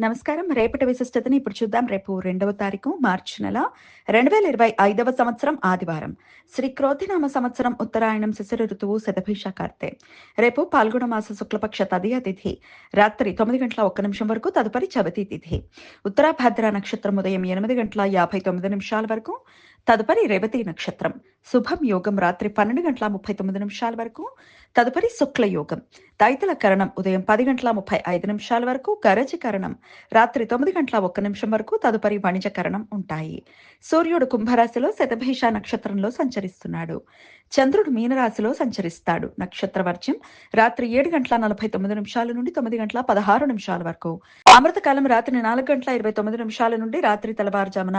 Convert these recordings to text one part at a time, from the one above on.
నమస్కారం. రేపటి విశిష్టతని ఇప్పుడు చూద్దాం. రేపు రెండవ తారీఖు మార్చి నెల రెండు వేల ఇరవై ఐదవ సంవత్సరం ఆదివారం. శ్రీ క్రోధినామ సంవత్సరం ఉత్తరాయణం శిశిర ఋతువు శతభిష కార్తె. రేపు పాల్గొన మాస శుక్లపక్ష తదియ తిథి. రాత్రి తొమ్మిది గంటల ఒక్క నిమిషం వరకు తదుపరి చవితి తిథి. ఉత్తరాభద్ర నక్షత్రం ఉదయం ఎనిమిది గంటల యాభై తొమ్మిది నిమిషాల వరకు తదుపరి రేవతి నక్షత్రం. శుభం యోగం రాత్రి పన్నెండు గంటల ముప్పై తొమ్మిది నిమిషాల వరకు. తదుపరి శుక్ల యోగం. దైతల కరణం ఉదయం పది గంటల ముప్పై ఐదు నిమిషాల వరకు. గరజ కరణం రాత్రి తొమ్మిది గంటల ఒక్క నిమిషం వరకు. తదుపరి వణిజ కరణం ఉంటాయి. సూర్యుడు కుంభరాశిలో శతభీష నక్షత్రంలో సంచరిస్తున్నాడు. చంద్రుడు మీనరాశిలో సంచరిస్తాడు. నక్షత్ర వర్జ్యం రాత్రి ఏడు గంటల నలభై తొమ్మిది నిమిషాల నుండి తొమ్మిది గంటల పదహారు నిమిషాల వరకు. అమృతకాలం రాత్రి నాలుగు గంటల ఇరవై తొమ్మిది నిమిషాల నుండి రాత్రి తెల్లవారుజామున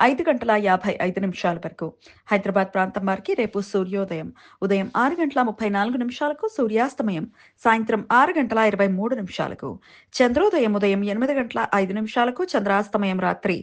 ఐదు గంటల యాభై ఐదు నిమిషాల వరకు. హైదరాబాద్ ప్రాంతం వారికి రేపు సూర్యోదయం. ఉదయం ఆరు గంటల ముప్పై నాలుగు నిమిషాలకు సూర్యాస్తమయం. సాయంత్రం ఆరు గంటల ఇరవై మూడు నిమిషాలకు. చంద్రోదయం ఉదయం ఎనిమిది గంటల ఐదు నిమిషాలకు. చంద్రాస్తమయం రాత్రి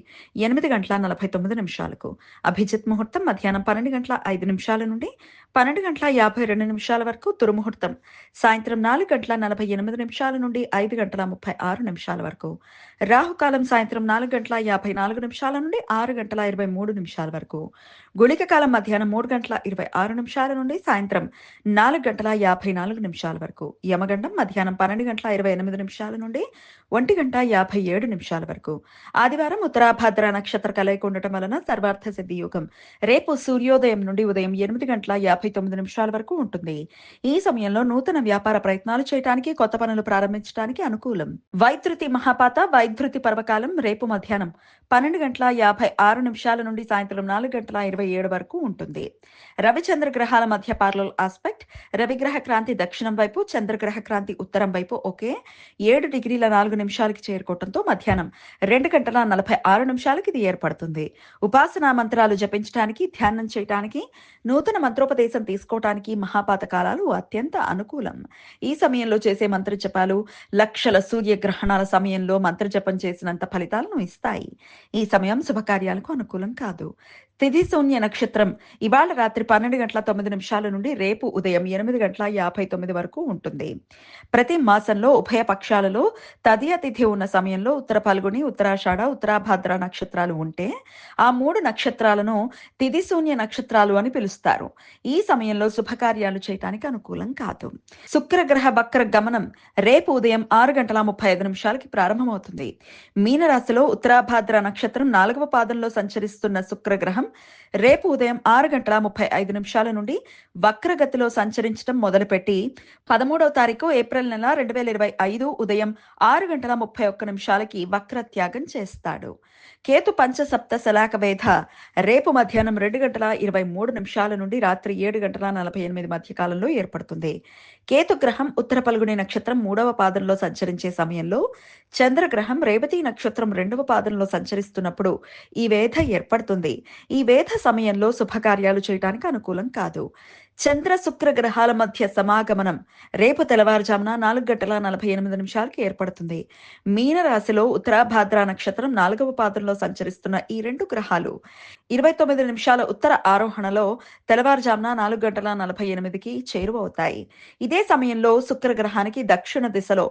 ఎనిమిది గంటల నలభై తొమ్మిది నిమిషాలకు. అభిజిత్ ముహూర్తం మధ్యాహ్నం పన్నెండు గంటల ఐదు నిమిషాల నుండి పన్నెండు గంటల యాభై రెండు నిమిషాల వరకు దుర్ముహూర్తం సాయంత్రం నాలుగు గంటల నలభై ఎనిమిది నిమిషాల నుండి ఐదు గంటల ముప్పై ఆరు నిమిషాల వరకు. రాహుకాలం సాయంత్రం నాలుగు గంటల యాభై నాలుగు నిమిషాల నుండి ఆరు గంటల ఇరవై మూడు నిమిషాల వరకు. గుళిక కాలం మధ్యాహ్నం మూడు గంటల ఇరవై ఆరు నిమిషాల నుండి సాయంత్రం నాలుగు గంటల యాభై నాలుగు నిమిషాల వరకు. యమగండం మధ్యాహ్నం పన్నెండు గంటల ఇరవై ఎనిమిది నిమిషాల నుండి ఒంటి గంట యాభై ఏడు నిమిషాల వరకు. ఆదివారం ఉత్తరాభాద్ర నక్షత్ర కలయిక ఉండటం వలన సర్వార్థ సిద్ధి యోగం. రేపు సూర్యోదయం నుండి ఉదయం ఎనిమిది గంటల యాభై తొమ్మిది నిమిషాల వరకు ఉంటుంది. ఈ సమయంలో నూతన వ్యాపార ప్రయత్నాలు చేయడానికి కొత్త పనులు ప్రారంభించడానికి అనుకూలం. వైద్యుతి మహాపాత వైద్యుతి పర్వకాలం రేపు మధ్యాహ్నం పన్నెండు గంటల యాభై ఆరు నిమిషాల నుండి సాయంత్రం నాలుగు గంటల ఇరవై ఏడు వరకు ఉంటుంది. రవిచంద్ర గ్రహాల మధ్య పార్లల్ ఆస్పెక్ట్ రవిగ్రహ క్రాంతి దక్షిణం వైపు చంద్రగ్రహ క్రాంతి ఉత్తరం వైపు ఒకే ఏడు డిగ్రీల నాలుగు నిమిషాలకి చేరుకోవడంతో మధ్యాహ్నం రెండు గంటల నలభై ఆరు నిమిషాలకి ఇది ఏర్పడుతుంది. ఉపాసనా మంత్రాలు జపించడానికి ధ్యానం చేయడానికి నూతన మంత్రోపదేశం ఉపదేశం తీసుకోవటానికి మహాపాత కాలాలు అత్యంత అనుకూలం. ఈ సమయంలో చేసే మంత్రజపాలు లక్షల సూర్యగ్రహణాల సమయంలో మంత్రజపం చేసినంత ఫలితాలను ఇస్తాయి. ఈ సమయం శుభకార్యాలకు అనుకూలం కాదు. తిథి శూన్య నక్షత్రం ఇవాళ రాత్రి పన్నెండు గంటల తొమ్మిది నిమిషాల నుండి రేపు ఉదయం ఎనిమిది గంటల యాభై తొమ్మిది వరకు ఉంటుంది. ప్రతి మాసంలో ఉభయ పక్షాలలో తదియ తిథి ఉన్న సమయంలో ఉత్తర పల్గొని ఉత్తరాషాఢ ఉత్తరాభాద్ర నక్షత్రాలు ఉంటే ఆ మూడు నక్షత్రాలను తిథి శూన్య నక్షత్రాలు అని పిలుస్తారు. ఈ ఈ సమయంలో శుభకార్యాలు చేయటానికి అనుకూలం కాదు. శుక్రగ్రహ బక్ర గమనం రేపు ఉదయం ఆరు గంటల ముప్పై ఐదు నిమిషాలకి ప్రారంభమవుతుంది. మీనరాశిలో ఉత్తరాభాద్ర నక్షత్రం నాలుగవ పాదంలో సంచరిస్తున్న శుక్రగ్రహం రేపు ఉదయం ఆరు గంటల ముప్పై ఐదు నిమిషాల నుండి వక్రగతిలో సంచరించడం మొదలుపెట్టి పదమూడవ తారీఖు ఏప్రిల్ నెల రెండు వేల ఇరవై ఐదు ఉదయం ఆరు గంటల ముప్పై ఒక్క నిమిషాలకి వక్రత్యాగం చేస్తాడు. కేతు పంచసప్త శలాక వేధ రేపు మధ్యాహ్నం రెండు గంటల ఇరవై మూడు నిమిషాల నుండి రాత్రి ఏడు గంటల నలభై ఎనిమిది మధ్య కాలంలో ఏర్పడుతుంది. కేతు గ్రహం ఉత్తర పల్గుని నక్షత్రం మూడవ పాదంలో సంచరించే సమయంలో చంద్రగ్రహం రేవతి నక్షత్రం రెండవ పాదంలో సంచరిస్తున్నప్పుడు ఈ వేధ ఏర్పడుతుంది. ఈ వేధ సమయంలో శుభకార్యాలు చేయడానికి అనుకూలం కాదు. చంద్ర శుక్ర గ్రహాల మధ్య సమాగమనం రేపు తెల్లవారుజామున నాలుగు గంటల నలభై ఎనిమిది నిమిషాలకి ఏర్పడుతుంది. మీనరాశిలో ఉత్తరాభాద్ర నక్షత్రం నాలుగవ పాదంలో సంచరిస్తున్న ఈ రెండు గ్రహాలు ఇరవై తొమ్మిది నిమిషాల ఉత్తర ఆరోహణలో తెల్లవారుజామున నాలుగు గంటల నలభై ఎనిమిదికి చేరువవుతాయి. ఇదే సమయంలో శుక్ర గ్రహానికి దక్షిణ దిశలో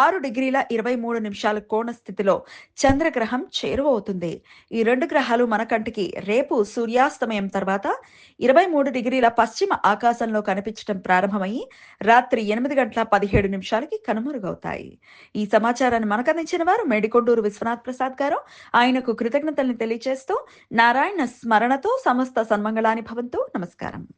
ఆరు డిగ్రీల ఇరవై మూడు నిమిషాల కోణ స్థితిలో చంద్రగ్రహం చేరువవుతుంది. ఈ రెండు గ్రహాలు మన కంటికి రేపు సూర్యాస్తమయం తర్వాత ఇరవై మూడు డిగ్రీల పశ్చిమ ఆకాశంలో కనిపించడం ప్రారంభమయ్యి రాత్రి ఎనిమిది గంటల పదిహేడు నిమిషాలకి కనుమరుగవుతాయి. ఈ సమాచారాన్ని మనకందించిన వారు మేడికొండూరు విశ్వనాథ్ ప్రసాద్ గారు. ఆయనకు కృతజ్ఞతల్ని తెలియజేస్తూ నారాయణ స్మరణతో సమస్త సన్మంగళాని భవంతు. నమస్కారం.